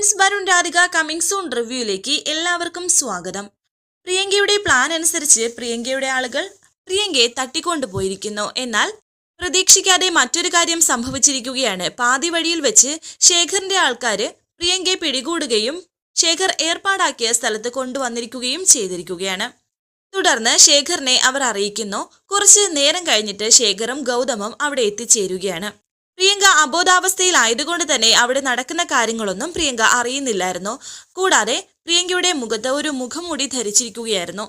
Friends Varun Radhika coming soon റിവ്യൂയിലേക്ക് എല്ലാവർക്കും സ്വാഗതം. പ്രിയങ്കയുടെ plan അനുസരിച്ച് പ്രിയങ്കയുടെ ആളുകൾ പ്രിയങ്കയെ തട്ടിക്കൊണ്ടുപോയിരിക്കുന്നു എന്നാൽ പ്രതീക്ഷിക്കാതെ മറ്റൊരു കാര്യം സംഭവിച്ചിരിക്കുകയാണ്. പാതി വഴിയിൽ വെച്ച് ശേഖറിന്റെ ആൾക്കാർ പ്രിയങ്കയെ പിടികൂടുകയും ശേഖർ ഏർപ്പാടാക്കിയ സ്ഥലത്ത് കൊണ്ടുവന്നിരിക്കുകയും ചെയ്തിരിക്കുകയാണ്. തുടർന്ന് ശേഖറിനെ അവർ അറിയിക്കുന്നു. കുറച്ച് നേരം കഴിഞ്ഞിട്ട് ശേഖറും ഗൗതമും അവിടെ എത്തിച്ചേരുകയാണ്. പ്രിയങ്ക അബോധാവസ്ഥയിലായതുകൊണ്ട് തന്നെ അവിടെ നടക്കുന്ന കാര്യങ്ങളൊന്നും പ്രിയങ്ക അറിയുന്നില്ലായിരുന്നു. കൂടാതെ പ്രിയങ്കയുടെ മുഖത്ത് ഒരു മുഖംമൂടി ധരിച്ചിരിക്കുകയായിരുന്നു.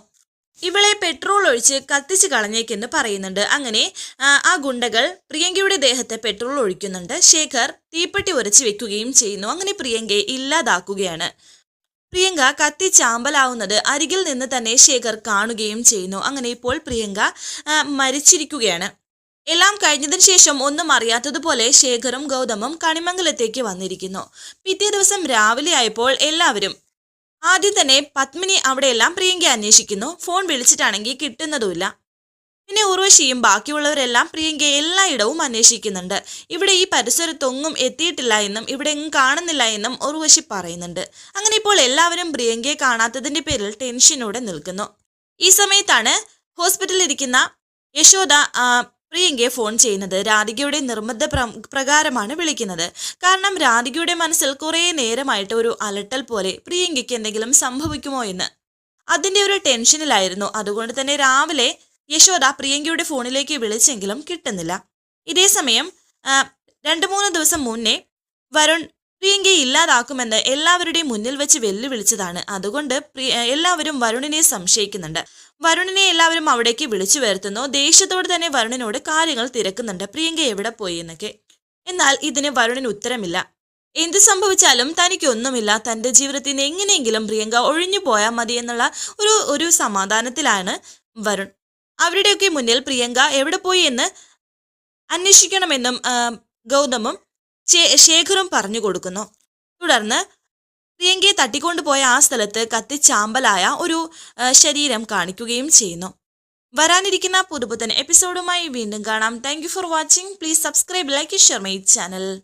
ഇവളെ പെട്രോൾ ഒഴിച്ച് കത്തിച്ച് കളഞ്ഞേക്കെന്ന് പറയുന്നുണ്ട്. അങ്ങനെ ആ, ഗുണ്ടകൾ പ്രിയങ്കയുടെ ദേഹത്തെ പെട്രോൾ ഒഴിക്കുന്നുണ്ട്. ശേഖർ തീപ്പെട്ടി ഉരച്ച് വെക്കുകയും ചെയ്യുന്നു. അങ്ങനെ പ്രിയങ്കയെ ഇല്ലാതാക്കുകയാണ്. പ്രിയങ്ക കത്തി ചാമ്പലാവുന്നത് അരികിൽ നിന്ന് തന്നെ ശേഖർ കാണുകയും ചെയ്യുന്നു. അങ്ങനെ ഇപ്പോൾ പ്രിയങ്ക മരിച്ചിരിക്കുകയാണ്. എല്ലാം കഴിഞ്ഞതിന് ശേഷം ഒന്നും അറിയാത്തതുപോലെ ശേഖറും ഗൗതമും കണിമംഗലത്തേക്ക് വന്നിരിക്കുന്നു. പിറ്റേ ദിവസം രാവിലെ ആയപ്പോൾ എല്ലാവരും ആദ്യം തന്നെ പത്മിനി അവിടെയെല്ലാം പ്രിയങ്ക അന്വേഷിക്കുന്നു. ഫോൺ വിളിച്ചിട്ടാണെങ്കിൽ കിട്ടുന്നതുമില്ല. പിന്നെ ഉർവശിയും ബാക്കിയുള്ളവരെല്ലാം പ്രിയങ്കയെ എല്ലായിടവും അന്വേഷിക്കുന്നുണ്ട്. ഇവിടെ ഈ പരിസരത്തൊന്നും എത്തിയിട്ടില്ല എന്നും ഇവിടെ എങ്ങും കാണുന്നില്ല എന്നും ഉർവശി പറയുന്നുണ്ട്. അങ്ങനെ ഇപ്പോൾ എല്ലാവരും പ്രിയങ്കയെ കാണാത്തതിന്റെ പേരിൽ ടെൻഷനോടെ നിൽക്കുന്നു. ഈ സമയത്താണ് ഹോസ്പിറ്റലിൽ ഇരിക്കുന്ന യശോദ പ്രിയങ്കയെ ഫോൺ ചെയ്യുന്നത് രാധികയുടെ നിർബന്ധ പ്രകാരമാണ് വിളിക്കുന്നത്. കാരണം രാധികയുടെ മനസ്സിൽ കുറേ നേരമായിട്ട് ഒരു അലട്ടൽ പോലെ പ്രിയങ്കയ്ക്ക് എന്തെങ്കിലും സംഭവിക്കുമോ എന്ന്. അതിന്റെ ഒരു ടെൻഷനിലായിരുന്നു. അതുകൊണ്ട് തന്നെ രാവിലെ യശോദ പ്രിയങ്കയുടെ ഫോണിലേക്ക് വിളിച്ചെങ്കിലും കിട്ടുന്നില്ല. ഇതേസമയം രണ്ട് മൂന്ന് ദിവസം മുന്നേ വരുൺ പ്രിയങ്കയെ ഇല്ലാതാക്കുമെന്ന് എല്ലാവരുടെയും മുന്നിൽ വെച്ച് വെല്ലുവിളിച്ചതാണ്. അതുകൊണ്ട് എല്ലാവരും വരുണിനെ സംശയിക്കുന്നുണ്ട്. വരുണിനെ എല്ലാവരും അവിടേക്ക് വിളിച്ചു വരുത്തുന്നു. ദേഷ്യത്തോട് തന്നെ വരുണിനോട് കാര്യങ്ങൾ തിരക്കുന്നുണ്ട്. പ്രിയങ്ക എവിടെ പോയി എന്നൊക്കെ. എന്നാൽ ഇതിന് വരുണിന് ഉത്തരമില്ല. എന്ത് സംഭവിച്ചാലും തനിക്കൊന്നുമില്ല. തന്റെ ജീവിതത്തിൽ നിന്ന് എങ്ങനെയെങ്കിലും പ്രിയങ്ക ഒഴിഞ്ഞു പോയാൽ മതി എന്നുള്ള ഒരു ഒരു സമാധാനത്തിലാണ് വരുൺ. അവരുടെയൊക്കെ മുന്നിൽ പ്രിയങ്ക എവിടെ പോയി എന്ന് അന്വേഷിക്കണമെന്നും ഗൗതമം ശേഖറും പറഞ്ഞു കൊടുക്കുന്നു. തുടർന്ന് പ്രിയങ്കയെ തട്ടിക്കൊണ്ടുപോയ ആ സ്ഥലത്ത് കത്തിച്ചാമ്പലായ ഒരു ശരീരം കാണിക്കുകയും ചെയ്യുന്നു. വരാനിരിക്കുന്ന പുതുപുത്തൻ എപ്പിസോഡുമായി വീണ്ടും കാണാം. Thank for watching please subscribe like share my channel